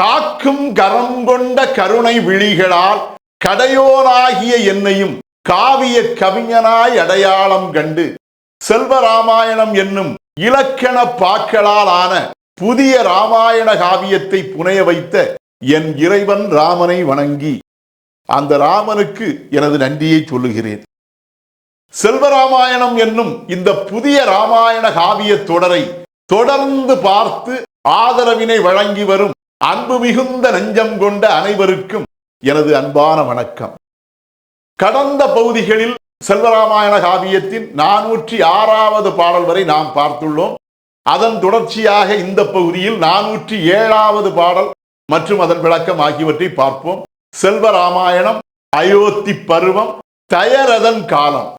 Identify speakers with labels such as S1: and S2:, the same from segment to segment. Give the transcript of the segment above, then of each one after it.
S1: காக்கும் கரம் கொண்ட கருணை விழிகளால் கடையோனாகிய என்னையும் காவிய கவிஞனாய் அடையாளம் கண்டு செல்வராமாயணம் என்னும் இலக்கண பாக்களால் ஆன புதிய ராமாயண காவியத்தை புனைய வைத்த என் இறைவன் ராமனை வணங்கி அந்த ராமனுக்கு எனது நன்றியை சொல்லுகிறேன். செல்வராமாயணம் என்னும் இந்த புதிய ராமாயண காவிய தொடரை தொடர்ந்து பார்த்து ஆதரவினை வழங்கி வரும் அன்பு மிகுந்த நெஞ்சம் கொண்ட அனைவருக்கும் எனது அன்பான வணக்கம். கடந்த பகுதிகளில் செல்வராமாயண காவியத்தின் நானூற்றி ஆறாவது பாடல் வரை நாம் பார்த்துள்ளோம். அதன் தொடர்ச்சியாக இந்த பகுதியில் நானூற்றி ஏழாவது பாடல் மற்றும் அதன் விளக்கம் ஆகியவற்றை பார்ப்போம். செல்வராமாயணம் அயோத்தி பருவம் தயரதன் காலம்.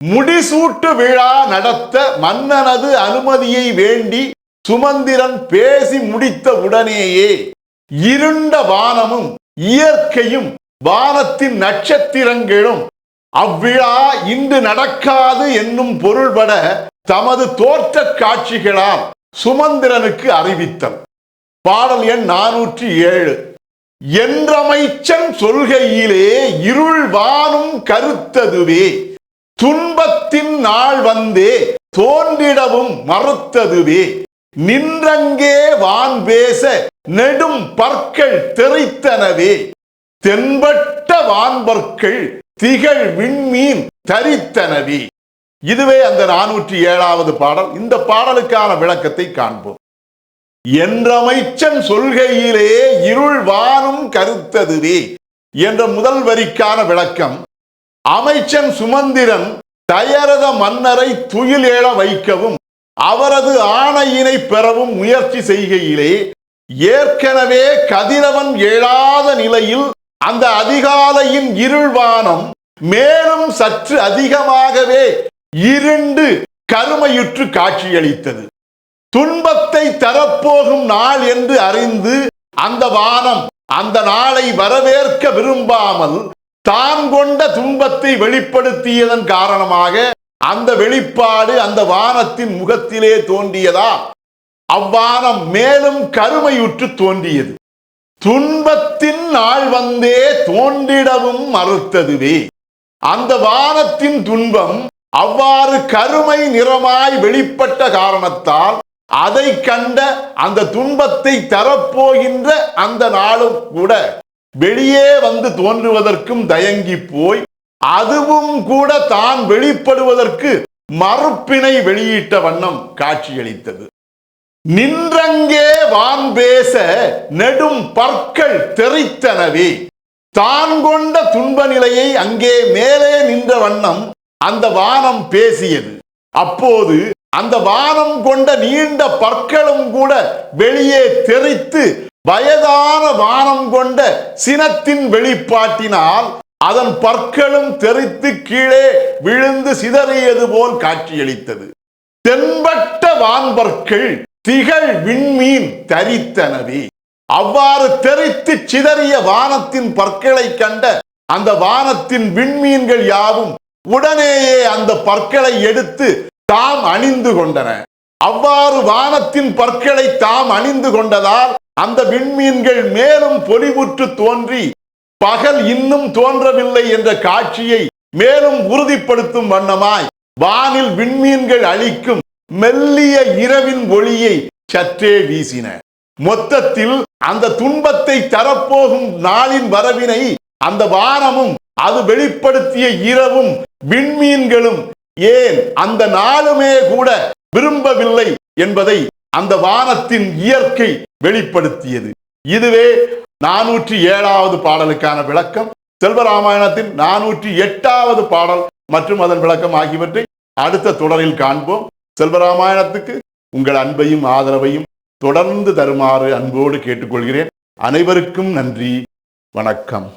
S1: முடிசூட்டு விழா நடத்த மன்னனது அனுமதியை வேண்டி சுமந்திரன் பேசி முடித்த உடனேயே இருண்ட வானமும் இயற்கையும் வானத்தின் நட்சத்திரங்களும் அவ்விழா இன்று நடக்காது என்னும் பொருள்பட தமது தோற்ற காட்சிகளால் சுமந்திரனுக்கு அறிவித்தல். பாடல் எண் நானூற்றி ஏழு. என்றமைச்சன் சொல்கையிலே இருள் வானும் கருத்ததுவே துன்பத்தின் நாள் வந்தே தோன்றிடவும் மறுத்ததுவே நின்றங்கே வான் பேச நெடும் பற்கள் தெரித்தனவே. தென்பட்ட வான்பற்கள் திகழ் விண்மீன் தரித்தனவே. இதுவே அந்த நானூற்றி ஏழாவது பாடல். இந்த பாடலுக்கான விளக்கத்தை காண்போம். என்றமைச்சன் சொல்கையிலே இருள் வானும் கருத்ததுவே என்ற முதல் வரிக்கான விளக்கம் அமைச்சன் சுமந்திரன் தயரத மன்னரை துயில் எழ வைக்கவும் அவரது ஆணையினை பெறவும் முயற்சி செய்கையிலே ஏற்கனவே கதிரவன் எழாத நிலையில் அந்த அதிகாலையின் இருள்வானம் மேலும் சற்று அதிகமாகவே இருண்டு கருமையுற்று காட்சியளித்தது. துன்பத்தை தரப்போகும் நாள் என்று அறிந்து அந்த வானம் அந்த நாளை வரவேற்க விரும்பாமல் தான் கொண்ட துன்பத்தை வெளிப்படுத்தியதன் காரணமாக அந்த வெளிப்பாடு அந்த வானத்தின் முகத்திலே தோன்றியதா? அவ்வானம் மேலும் கருமையுற்று தோன்றியது. துன்பத்தின் நாள் வந்தே தோன்றிடவும் மறுத்ததுவே. அந்த வானத்தின் துன்பம் அவ்வாறு கருமை நிறமாய் வெளிப்பட்ட காரணத்தால் அதை கண்ட அந்த துன்பத்தை தரப்போகின்ற அந்த நாளும் கூட வெளியே வந்து தோன்றுவதற்கும் தயங்கி போய் அதுவும் கூட தான் வெளிப்படுவதற்கு மறுப்பினை வெளியிட்ட வண்ணம் காட்சியளித்தது. நின்றங்கே வான் பேச நெடும் பற்கள் தெரித்தனவே. தான் கொண்ட துன்ப நிலையை அங்கே மேலே நின்ற வண்ணம் அந்த வானம் பேசியது. அப்போது அந்த வானம் கொண்ட நீண்ட பற்களும் கூட வெளியே தெரித்து வயதான வானம் கொண்ட சினத்தின் வெளிப்பாட்டினால் அதன் பற்களும் தெரித்து கீழே விழுந்து சிதறியது போல் காட்சியளித்தது. தென்பட்ட வான்பற்கள் திகழ் விண்மீன் தரித்தனவே. அவ்வாறு தெரித்து சிதறிய வானத்தின் பற்களை கண்ட அந்த வானத்தின் விண்மீன்கள் யாவும் உடனேயே அந்த பற்களை எடுத்து தாம் அணிந்து கொண்டன. அவ்வாறு வானத்தின் பற்களை தாம் அணிந்து கொண்டதால் அந்த விண்மீன்கள் மேலும் பொலிவுற்று தோன்றி பகல் இன்னும் தோன்றவில்லை என்ற காட்சியை மேலும் உறுதிப்படுத்தும் வண்ணமாய் வானில் விண்மீன்கள் அளிக்கும் மெல்லிய இரவின் ஒளியை சற்றே வீசின. மொத்தத்தில் அந்த துன்பத்தை தரப்போகும் நாளின் வரவினை அந்த வானமும் அது வெளிப்படுத்திய இரவும் விண்மீன்களும் ஏன் அந்த நாளுமே கூட விரும்பவில்லை என்பதை அந்த வானத்தின் இயற்கை வெளிப்படுத்தியது. இதுவே நானூற்றி ஏழாவது பாடலுக்கான விளக்கம். செல்வராமாயணத்தின் நானூற்றி எட்டாவது பாடல் மற்றும் அதன் விளக்கம் ஆகியவற்றை அடுத்த தொடரில் காண்போம். செல்வராமாயணத்துக்கு உங்கள் அன்பையும் ஆதரவையும் தொடர்ந்து தருமாறு அன்போடு கேட்டுக்கொள்கிறேன். அனைவருக்கும் நன்றி. வணக்கம்.